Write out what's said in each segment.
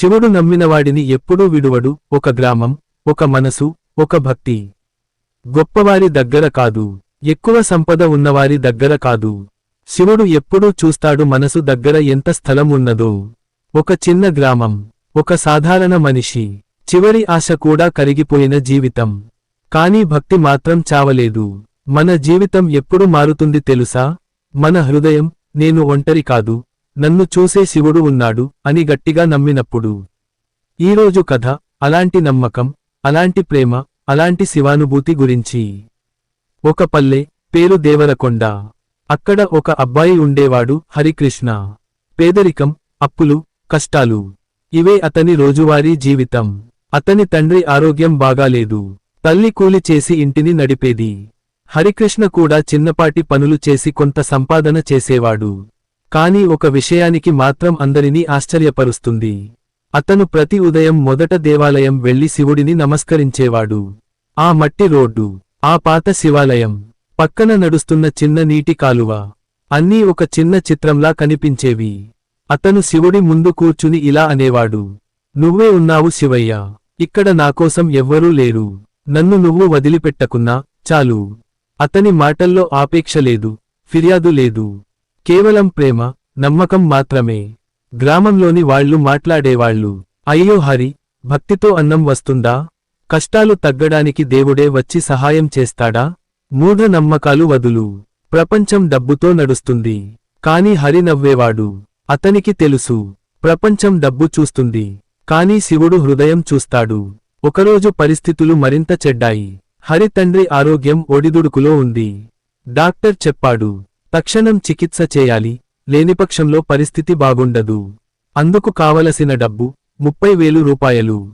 శివుడు నమ్మినవాడిని ఎప్పుడూ విడువడు. ఒక గ్రామం ఒక మనసు ఒక భక్తి. గొప్పవారి దగ్గర కాదు. ఎక్కువ సంపద ఉన్నవారి దగ్గర కాదు. శివుడు ఎప్పుడూ చూస్తాడు మనసు దగ్గర ఎంత స్థలం ఉన్నదో. ఒక చిన్న గ్రామం ఒక సాధారణ మనిషి. చివరి ఆశ కూడా కరిగిపోయిన జీవితం. కానీ భక్తి మాత్రం చావలేదు. మన జీవితం ఎప్పుడు మారుతుంది తెలుసా? మన హృదయం నేను ఒంటరి కాదు. నన్ను చూసే శివుడు ఉన్నాడు అని గట్టిగా నమ్మినప్పుడు. ఈరోజు కథ అలాంటి నమ్మకం అలాంటి ప్రేమ అలాంటి శివానుభూతి గురించి. ఒక పల్లె పేరు దేవరకొండ. అక్కడ ఒక అబ్బాయి ఉండేవాడు హరికృష్ణ. పేదరికం అప్పులు కష్టాలు. ఇవే అతని రోజువారీ జీవితం. అతని తండ్రి ఆరోగ్యం బాగాలేదు. తల్లి కూలి చేసి ఇంటిని నడిపేది. హరికృష్ణ కూడా చిన్నపాటి పనులు చేసి కొంత సంపాదన చేసేవాడు. కాని ఒక విషయానికి మాత్రం అందరినీ ఆశ్చర్యపరుస్తుంది. అతను ప్రతి ఉదయం మొదట దేవాలయం వెళ్ళి శివుడిని నమస్కరించేవాడు. ఆ మట్టి రోడ్డు ఆ పాత శివాలయం పక్కన నడుస్తున్న చిన్న నీటి కాలువ అన్నీ ఒక చిన్న చిత్రంలా కనిపించేవి. అతను శివుడి ముందు కూర్చుని ఇలా అనేవాడు నువ్వే ఉన్నావు శివయ్య ఇక్కడ నాకోసం ఎవ్వరూ లేరు. నన్ను నువ్వు వదిలిపెట్టకున్నా చాలు. అతని మాటల్లో ఆపేక్ష లేదు ఫిర్యాదు లేదు. కేవలం ప్రేమ నమ్మకం మాత్రమే. గ్రామంలోని వాళ్ళు మాట్లాడేవాళ్ళు అయ్యో హరి భక్తితో అన్నం వస్తుందా? కష్టాలు తగ్గడానికి దేవుడే వచ్చి సహాయం చేస్తాడా? మూఢ నమ్మకాలు వదులు. ప్రపంచం డబ్బుతో నడుస్తుంది. కాని హరి నవ్వేవాడు. అతనికి తెలుసు. ప్రపంచం డబ్బు చూస్తుంది. కాని శివుడు హృదయం చూస్తాడు. ఒకరోజు పరిస్థితులు మరింత చెడ్డాయి. హరి తండ్రి ఆరోగ్యం ఒడిదుడుకులో ఉంది. డాక్టర్ చెప్పాడు. తక్షణం చికిత్స చేయాలి. లేనిపక్షంలో పరిస్థితి బాగుండదు. అందుకు కావలసిన డబ్బు ముప్పై వేలు రూపాయలు.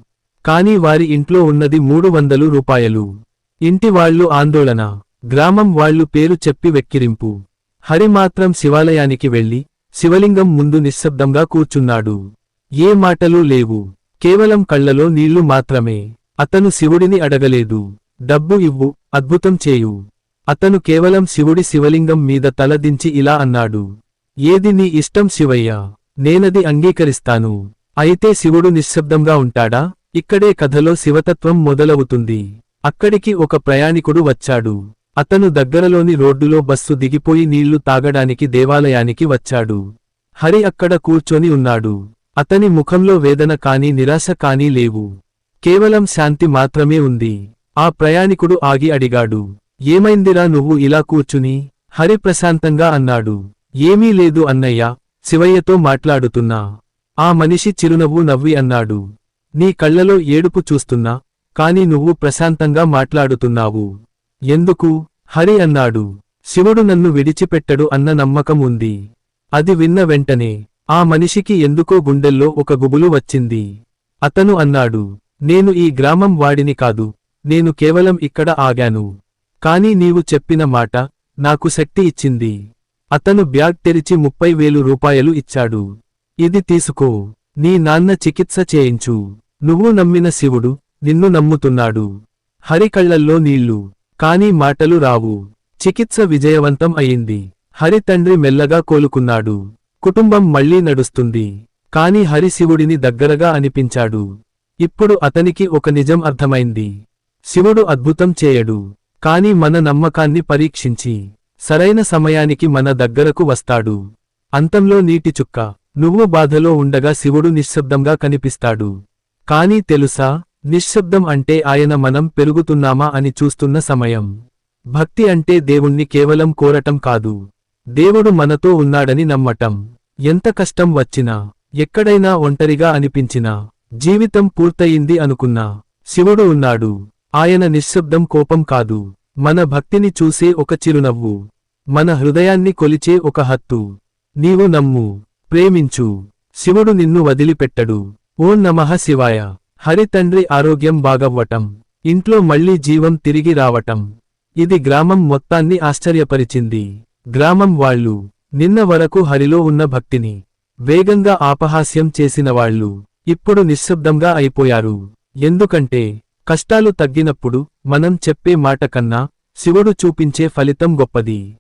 కాని వారి ఇంట్లో ఉన్నది మూడు వందలు రూపాయలు. ఇంటివాళ్ళు ఆందోళన. గ్రామం వాళ్ళు పేరు చెప్పి వెక్కిరింపు. హరి మాత్రం శివాలయానికి వెళ్ళి శివలింగం ముందు నిశ్శబ్దంగా కూర్చున్నాడు. ఏ మాటలూ లేవు. కేవలం కళ్ళలో నీళ్ళు మాత్రమే. అతను శివుడిని అడగలేదు. డబ్బు ఇవ్వు అద్భుతం చేయు. అతను కేవలం శివుడి శివలింగం మీద తలదించి ఇలా అన్నాడు. ఏది నీ ఇష్టం శివయ్య? నేనది అంగీకరిస్తాను. అయితే శివుడు నిశ్శబ్దంగా ఉంటాడా? ఇక్కడే కథలో శివతత్వం మొదలవుతుంది. అక్కడికి ఒక ప్రయాణికుడు వచ్చాడు. అతను దగ్గరలోని రోడ్డులో బస్సు దిగిపోయి నీళ్ళు తాగడానికి దేవాలయానికి వచ్చాడు. హరి అక్కడ కూర్చొని ఉన్నాడు. అతని ముఖంలో వేదన కాని నిరాశ కాని లేవు. కేవలం శాంతి మాత్రమే ఉంది. ఆ ప్రయాణికుడు ఆగి అడిగాడు. ఏమైందిరా నువ్వు ఇలా కూర్చుని? హరి ప్రశాంతంగా అన్నాడు. ఏమీ లేదు అన్నయ్య శివయ్యతో మాట్లాడుతున్నా. ఆ మనిషి చిరునవ్వు నవ్వి అన్నాడు. నీ కళ్ళలో ఏడుపు చూస్తున్నా కాని నువ్వు ప్రశాంతంగా మాట్లాడుతున్నావు. ఎందుకు? హరి అన్నాడు. శివుడు నన్ను విడిచిపెట్టడు అన్న నమ్మకం ఉంది. అది విన్న వెంటనే ఆ మనిషికి ఎందుకో గుండెల్లో ఒక గుబులు వచ్చింది. అతను అన్నాడు. నేను ఈ గ్రామం వాడిని కాదు నేను కేవలం ఇక్కడ ఆగాను. కాని నీవు చెప్పిన మాట నాకు శక్తి ఇచ్చింది. అతను బ్యాగ్ తెరిచి ముప్పై వేలు రూపాయలు ఇచ్చాడు. ఇది తీసుకో. నీ నాన్న చికిత్స చేయించు. నువ్వు నమ్మిన శివుడు నిన్ను నమ్ముతున్నాడు. హరి కళ్ళల్లో నీళ్ళు కాని మాటలు రావు. చికిత్స విజయవంతం అయింది. హరి తండ్రి మెల్లగా కోలుకున్నాడు. కుటుంబం మళ్ళీ నడుస్తుంది. కాని హరి శివుడిని దగ్గరగా అనిపించాడు. ఇప్పుడు అతనికి ఒక నిజం అర్థమైంది. శివుడు అద్భుతం చేయడు. కాని మన నమ్మకాన్ని పరీక్షించి సరైన సమయానికి మన దగ్గరకు వస్తాడు. అంతంలో నీటి చుక్క నువ్వు బాధలో ఉండగా శివుడు నిశ్శబ్దంగా కనిపిస్తాడు. కాని తెలుసా నిశ్శబ్దం అంటే ఆయన మనం పెరుగుతున్నామా అని చూస్తున్న సమయం. భక్తి అంటే దేవుణ్ణి కేవలం కోరటం కాదు. దేవుడు మనతో ఉన్నాడని నమ్మటం. ఎంత కష్టం వచ్చినా ఎక్కడైనా ఒంటరిగా అనిపించినా జీవితం పూర్తయింది అనుకున్నా శివుడు ఉన్నాడు. ఆయన నిశ్శబ్దం కోపం కాదు. మన భక్తిని చూసే ఒక చిరునవ్వు. మన హృదయాన్ని కొలిచే ఒక హత్తు. నీవు నమ్ము. ప్రేమించు. శివుడు నిన్ను వదిలిపెట్టడు. ఓం నమః శివాయ. హరి తండ్రి ఆరోగ్యం బాగవ్వటం. ఇంట్లో మళ్ళీ జీవం తిరిగి రావటం. ఇది గ్రామం మొత్తాన్ని ఆశ్చర్యపరిచింది. గ్రామం వాళ్ళు. నిన్న వరకు హరిలో ఉన్న భక్తిని. వేగంగా ఆపహాస్యం చేసిన వాళ్ళు. ఇప్పుడు నిశ్శబ్దంగా అయిపోయారు. ఎందుకంటే కష్టాలు తగ్గినప్పుడు మనం చెప్పే మాట కన్నా శివుడు చూపించే ఫలితం గొప్పది.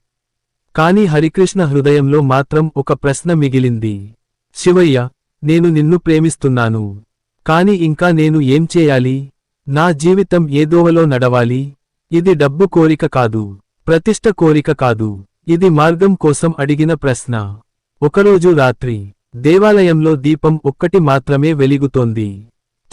కాని హరికృష్ణ హృదయంలో మాత్రం ఒక ప్రశ్న మిగిలింది. శివయ్య నేను నిన్ను ప్రేమిస్తున్నాను. కాని ఇంకా నేను ఏం చేయాలి? నా జీవితం ఏదోవలో నడవాలి? ఇది డబ్బు కోరిక కాదు ప్రతిష్ట కోరిక కాదు. ఇది మార్గం కోసం అడిగిన ప్రశ్న. ఒకరోజు రాత్రి దేవాలయంలో దీపం ఒక్కటి మాత్రమే వెలిగుతోంది.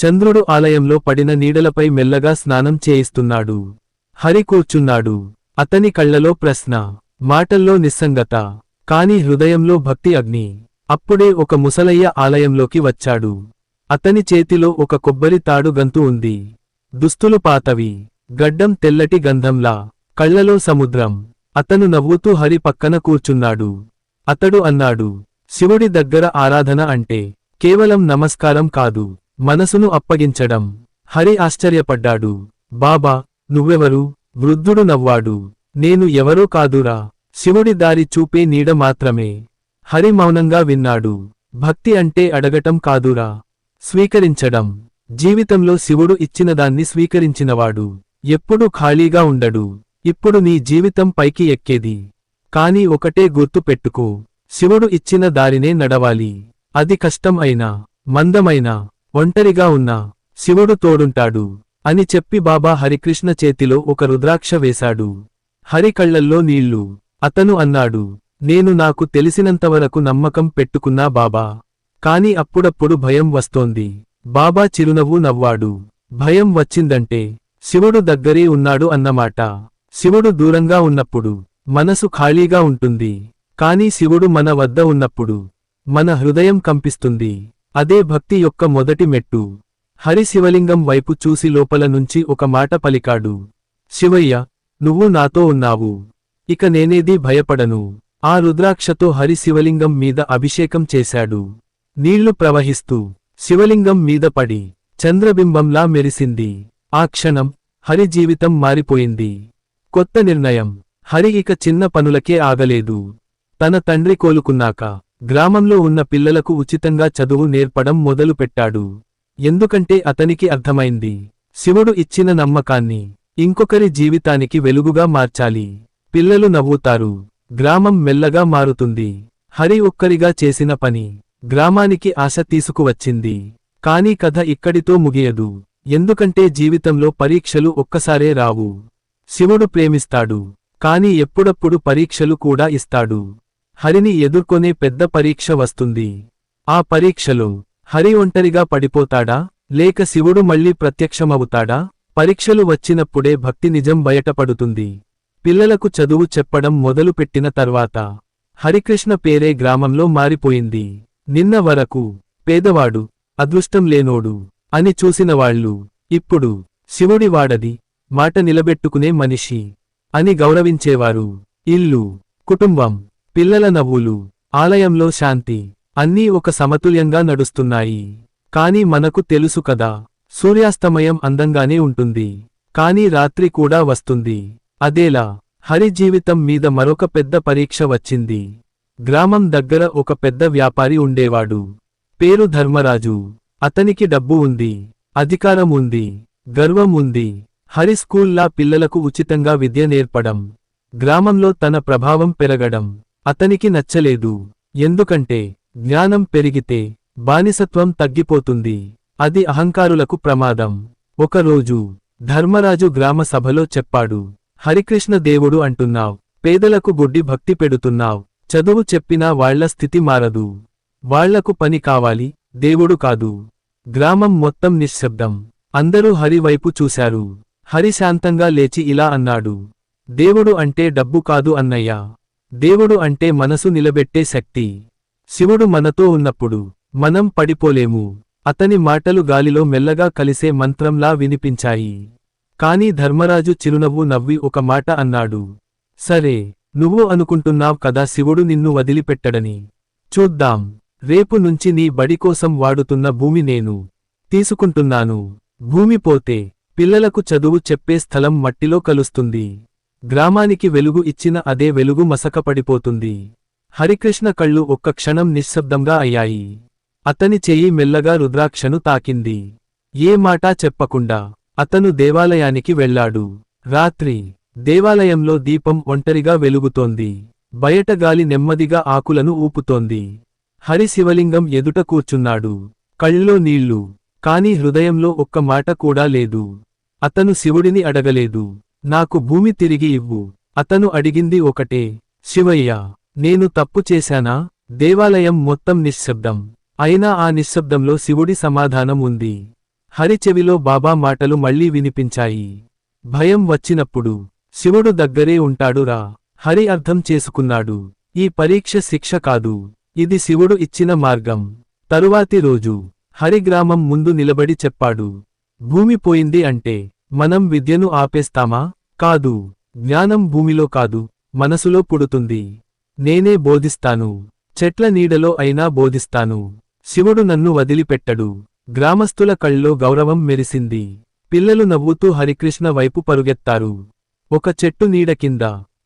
చంద్రుడు ఆలయంలో పడిన నీడలపై మెల్లగా స్నానం చేయిస్తున్నాడు. హరి కూర్చున్నాడు. అతని కళ్ళలో ప్రశ్న మాటల్లో నిస్సంగత కాని హృదయంలో భక్తి అగ్ని. అప్పుడే ఒక ముసలయ్య ఆలయంలోకి వచ్చాడు. అతని చేతిలో ఒక కొబ్బరి తాడు గంతు ఉంది. దుస్తులు పాతవి. గడ్డం తెల్లటి గంధంలా. కళ్ళలో సముద్రం. అతను నవ్వుతూ హరి పక్కన కూర్చున్నాడు. అతడు అన్నాడు శివుడి దగ్గర ఆరాధన అంటే కేవలం నమస్కారం కాదు. మనసును అప్పగించడం. హరి ఆశ్చర్యపడ్డాడు. బాబా నువ్వెవరు? వృద్ధుడు నవ్వాడు. నేను ఎవరో కాదురా. శివుడి దారి చూపే నీడ మాత్రమే. హరి మౌనంగా విన్నాడు. భక్తి అంటే అడగటం కాదురా. స్వీకరించడం. జీవితంలో శివుడు ఇచ్చినదాన్ని స్వీకరించినవాడు. ఎప్పుడూ ఖాళీగా ఉండడు. ఇప్పుడు నీ జీవితం పైకి ఎక్కేది. కాని ఒకటే గుర్తు పెట్టుకో. శివుడు ఇచ్చిన దారినే నడవాలి. అది కష్టం అయినా మందమైనా ఒంటరిగా ఉన్నా శివుడు తోడుంటాడు అని చెప్పి బాబా హరికృష్ణ చేతిలో ఒక రుద్రాక్ష వేశాడు. హరి కళ్ళల్లో నీళ్ళు. అతను అన్నాడు నేను నాకు తెలిసినంతవరకు నమ్మకం పెట్టుకున్నా బాబా. కాని అప్పుడప్పుడు భయం వస్తోంది. బాబా చిరునవ్వు నవ్వాడు. భయం వచ్చిందంటే శివుడు దగ్గరే ఉన్నాడు అన్నమాట. శివుడు దూరంగా ఉన్నప్పుడు మనసు ఖాళీగా ఉంటుంది. కాని శివుడు మన వద్ద ఉన్నప్పుడు మన హృదయం కంపిస్తుంది. అదే భక్తి యొక్క మొదటి మెట్టు. హరి శివలింగం వైపు చూసి లోపల నుంచి ఒక మాట పలికాడు. శివయ్య నువ్వు నాతో ఉన్నావు. ఇక నేనేదీ భయపడను. ఆ రుద్రాక్షతో హరి శివలింగం మీద అభిషేకం చేశాడు. నీళ్ళు ప్రవహిస్తూ శివలింగం మీద పడి చంద్రబింబంలా మెరిసింది. ఆ క్షణం హరి జీవితం మారిపోయింది. కొత్త నిర్ణయం. హరి ఇక చిన్న పనులకే ఆగలేదు. తన తండ్రి కోలుకున్నాక గ్రామంలో ఉన్న పిల్లలకు ఉచితంగా చదువు నేర్పడం మొదలుపెట్టాడు ఎందుకంటే అతనికి అర్థమైంది. శివుడు ఇచ్చిన నమ్మకాన్ని ఇంకొకరి జీవితానికి వెలుగుగా మార్చాలి. పిల్లలు నవ్వుతారు. గ్రామం మెల్లగా మారుతుంది. హరి ఒక్కరిగా చేసిన పని గ్రామానికి ఆశ తీసుకువచ్చింది. కానీ కథ ఇక్కడితో ముగియదు. ఎందుకంటే జీవితంలో పరీక్షలు ఒక్కసారే రావు. శివుడు ప్రేమిస్తాడు. కాని ఎప్పుడప్పుడు పరీక్షలు కూడా ఇస్తాడు. హరిని ఎదుర్కొనే పెద్ద పరీక్ష వస్తుంది. ఆ పరీక్షలో హరి ఒంటరిగా పడిపోతాడా? లేక శివుడు మళ్ళీ ప్రత్యక్షమవుతాడా? పరీక్షలు వచ్చినప్పుడే భక్తి నిజం బయటపడుతుంది. పిల్లలకు చదువు చెప్పడం మొదలుపెట్టిన తర్వాత హరికృష్ణ పేరే గ్రామంలో మారిపోయింది. నిన్న వరకు పేదవాడు అదృష్టం లేనోడు అని చూసినవాళ్ళు ఇప్పుడు శివుడి వాడది మాట నిలబెట్టుకునే మనిషి అని గౌరవించేవారు. ఇల్లు కుటుంబం పిల్లల నవ్వులు ఆలయంలో శాంతి అన్నీ ఒక సమతుల్యంగా నడుస్తున్నాయి. కాని మనకు తెలుసు కదా సూర్యాస్తమయం అందంగానే ఉంటుంది. కాని రాత్రి కూడా వస్తుంది. అదేలా హరి జీవితం మీద మరొక పెద్ద పరీక్ష వచ్చింది. గ్రామం దగ్గర ఒక పెద్ద వ్యాపారి ఉండేవాడు. పేరు ధర్మరాజు. అతనికి డబ్బు ఉంది అధికారం ఉంది గర్వం ఉంది. హరి స్కూల్లా పిల్లలకు ఉచితంగా విద్య నేర్పడం గ్రామంలో తన ప్రభావం పెరగడం. అతనికి నచ్చలేదు. ఎందుకంటే జ్ఞానం పెరిగితే బానిసత్వం తగ్గిపోతుంది. అది అహంకారులకు ప్రమాదం. ఒకరోజు ధర్మరాజు గ్రామ సభలో చెప్పాడు. హరికృష్ణ దేవుడు అంటున్నావ్. పేదలకు గుడ్డి భక్తి పెడుతున్నావ్. చదువు చెప్పినా వాళ్ళ స్థితి మారదు. వాళ్ళకు పని కావాలి. దేవుడు కాదు. గ్రామం మొత్తం నిశ్శబ్దం. అందరూ హరి వైపు చూశారు. హరి శాంతంగా లేచి ఇలా అన్నాడు. దేవుడు అంటే డబ్బు కాదు అన్నయ్యా. దేవుడు అంటే మనసు నిలబెట్టే శక్తి. శివుడు మనతో ఉన్నప్పుడు మనం పడిపోలేము. అతని మాటలు గాలిలో మెల్లగా కలిసే మంత్రంలా వినిపించాయి. కాని ధర్మరాజు చిరునవ్వు నవ్వి ఒక మాట అన్నాడు. సరే నువ్వు అనుకుంటున్నావ్ కదా శివుడు నిన్ను వదిలిపెట్టడని. చూద్దాం. రేపు నుంచి నీ బడి కోసం వాడుతున్న భూమి నేను తీసుకుంటున్నాను. భూమి పోతే పిల్లలకు చదువు చెప్పే స్థలం మట్టిలో కలుస్తుంది. గ్రామానికి వెలుగు ఇచ్చిన అదే వెలుగు మసకపడిపోతుంది. హరికృష్ణ కళ్ళు ఒక్క క్షణం నిశ్శబ్దంగా అయ్యాయి. అతని చెయ్యి మెల్లగా రుద్రాక్షను తాకింది. ఏ మాటా చెప్పకుండా అతను దేవాలయానికి వెళ్ళాడు. రాత్రి దేవాలయంలో దీపం ఒంటరిగా వెలుగుతోంది. బయట గాలి నెమ్మదిగా ఆకులను ఊపుతోంది. హరి శివలింగం ఎదుట కూర్చున్నాడు. కళ్ళలో నీళ్ళు కాని హృదయంలో ఒక్క మాట కూడా లేదు. అతను శివుడిని అడగలేదు. నాకు భూమి తిరిగి ఇవ్వు. అతను అడిగింది ఒకటే శివయ్య నేను తప్పు చేశానా? దేవాలయం మొత్తం నిశ్శబ్దం. అయినా ఆ నిశ్శబ్దంలో శివుడి సమాధానం ఉంది. హరి చెవిలో బాబా మాటలు మళ్ళీ వినిపించాయి. భయం వచ్చినప్పుడు శివుడు దగ్గరే ఉంటాడురా హరి అర్థం చేసుకున్నాడు. ఈ పరీక్ష శిక్ష కాదు. ఇది శివుడు ఇచ్చిన మార్గం. తరువాతి రోజు హరిగ్రామం ముందు నిలబడి చెప్పాడు. భూమి పోయింది అంటే మనం విద్యను ఆపేస్తామా? కాదు. జ్ఞానం భూమిలో కాదు మనసులో పుడుతుంది. నేనే బోధిస్తాను. చెట్ల నీడలో అయినా బోధిస్తాను. శివుడు నన్ను వదిలిపెట్టడు. గ్రామస్తుల కళ్ళలో గౌరవం మెరిసింది. పిల్లలు నవ్వుతూ హరికృష్ణ వైపు పరుగెత్తారు. ఒక చెట్టు నీడ కింద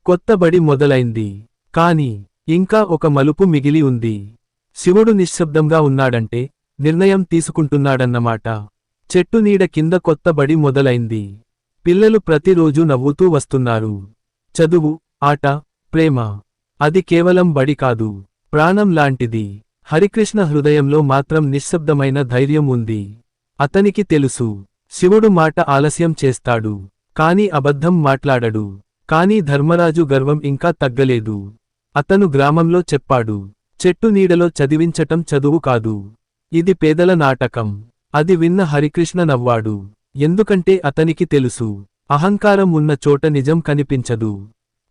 కొత్త బడి మొదలైంది. కాని ఇంకా ఒక మలుపు మిగిలి ఉంది. శివుడు నిశ్శబ్దంగా ఉన్నాడంటే నిర్ణయం తీసుకుంటున్నాడన్నమాట. చెట్టు నీడ కింద కొత్త బడి మొదలైంది. పిల్లలు ప్రతిరోజు నవ్వుతూ వస్తున్నారు. చదువు ఆట ప్రేమ. అది కేవలం బడి కాదు. ప్రాణం లాంటిది. హరికృష్ణ హృదయంలో మాత్రం నిశ్శబ్దమైన ధైర్యం ఉంది. అతనికి తెలుసు. శివుడు మాట ఆలస్యం చేస్తాడు. కాని అబద్ధం మాట్లాడడు. కాని ధర్మరాజు గర్వం ఇంకా తగ్గలేదు. అతను గ్రామంలో చెప్పాడు. చెట్టు నీడలో చదివించటం చదువు కాదు. ఇది పేదల నాటకం. అది విన్న హరికృష్ణ నవ్వాడు. ఎందుకంటే అతనికి తెలుసు అహంకారం ఉన్న చోట నిజం కనిపించదు.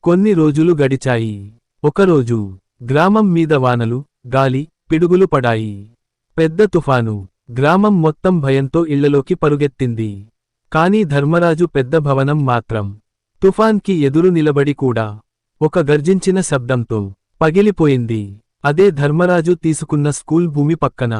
కొన్ని రోజులు గడిచాయి. ఒకరోజు గ్రామం మీద వానలు గాలి పిడుగులు పడాయి. పెద్ద తుఫాను గ్రామం మొత్తం భయంతో ఇళ్ళలోకి పరుగెత్తింది. కాని ధర్మరాజు పెద్ద భవనం మాత్రం తుఫాన్కి ఎదురు నిలబడి కూడా ఒక గర్జించిన శబ్దంతో పగిలిపోయింది. అదే ధర్మరాజు తీసుకున్న స్కూల్ భూమి పక్కన.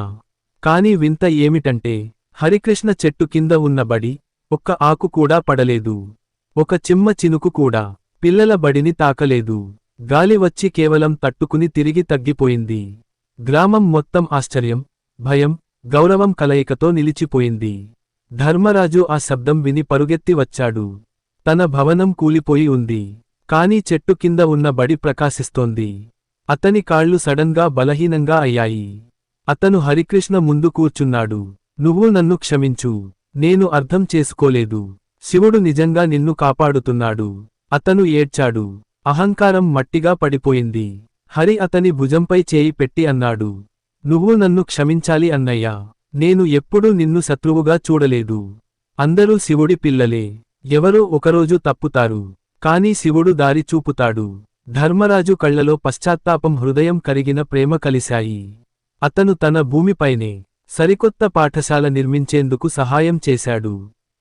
కాని వింత ఏమిటంటే హరికృష్ణ చెట్టు కింద ఉన్న బడి ఒక్క ఆకు కూడా పడలేదు. ఒక చిమ్మ చినుకు కూడా పిల్లల బడిని తాకలేదు. గాలి వచ్చి కేవలం తట్టుకుని తిరిగి తగ్గిపోయింది. గ్రామం మొత్తం ఆశ్చర్యం భయం గౌరవం కలయికతో నిలిచిపోయింది. ధర్మరాజు ఆ శబ్దం విని పరుగెత్తి వచ్చాడు. తన భవనం కూలిపోయి ఉంది. కాని చెట్టు కింద ఉన్న బడి ప్రకాశిస్తోంది. అతని కాళ్ళు సడన్గా బలహీనంగా అయ్యాయి. అతను హరికృష్ణ ముందు కూర్చున్నాడు. నువ్వు నన్ను క్షమించు. నేను అర్థం చేసుకోలేదు. శివుడు నిజంగా నిన్ను కాపాడుతున్నాడు. అతను ఏడ్చాడు. అహంకారం మట్టిగా పడిపోయింది. హరి అతని భుజంపై చేయి పెట్టి అన్నాడు. నువ్వు నన్ను క్షమించాలి అన్నయ్యా. నేను ఎప్పుడూ నిన్ను శత్రువుగా చూడలేదు. అందరూ శివుడి పిల్లలే. ఎవరో ఒకరోజు తప్పుతారు. కాని శివుడు దారి చూపుతాడు. ధర్మరాజు కళ్ళలో పశ్చాత్తాపం హృదయం కరిగిన ప్రేమ కలిశాయి. అతను తన భూమిపైనే సరికొత్త పాఠశాల నిర్మించేందుకు సహాయం చేశాడు.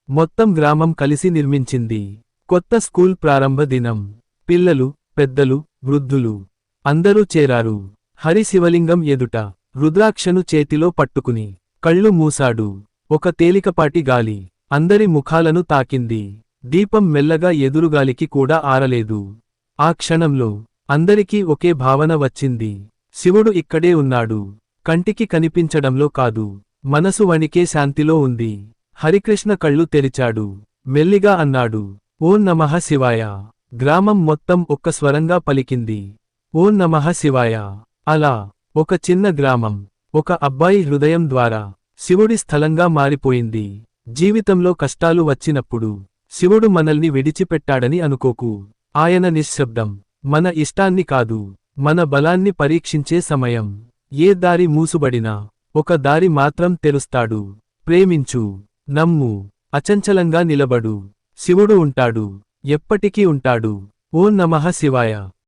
మొత్తం గ్రామం కలిసి నిర్మించింది. కొత్త స్కూల్ ప్రారంభ దినం. పిల్లలు పెద్దలు వృద్ధులు అందరూ చేరారు. హరి శివలింగం ఎదుట రుద్రాక్షను చేతిలో పట్టుకుని కళ్ళు మూసాడు ఒక తేలికపాటి గాలి అందరి ముఖాలను తాకింది. దీపం మెల్లగా ఎదురుగాలికి కూడా ఆరలేదు. ఆ క్షణంలో అందరికీ ఒకే భావన వచ్చింది. శివుడు ఇక్కడే ఉన్నాడు. కంటికి కనిపించడంలో కాదు. మనసు వణికే శాంతిలో ఉంది. హరికృష్ణ కళ్ళు తెరిచాడు. మెల్లిగా అన్నాడు. ఓం నమః శివాయ. గ్రామం మొత్తం ఒక్క స్వరంగా పలికింది. ఓం నమః శివాయ. అలా ఒక చిన్న గ్రామం ఒక అబ్బాయి హృదయం ద్వారా శివుడి స్థలంగా మారిపోయింది. జీవితంలో కష్టాలు వచ్చినప్పుడు శివుడు మనల్ని విడిచిపెట్టాడని అనుకోకు. ఆయన నిశ్శబ్దం మన ఇష్టాన్ని కాదు మన బలాన్ని పరీక్షించే సమయం. ఏ దారి మూసుబడినా ఒక దారి మాత్రం తెరుస్తాడు. ప్రేమించు నమ్ము అచంచలంగా నిలబడు. శివుడు ఉంటాడు ఎప్పటికీ ఉంటాడు. ఓ నమః శివాయ.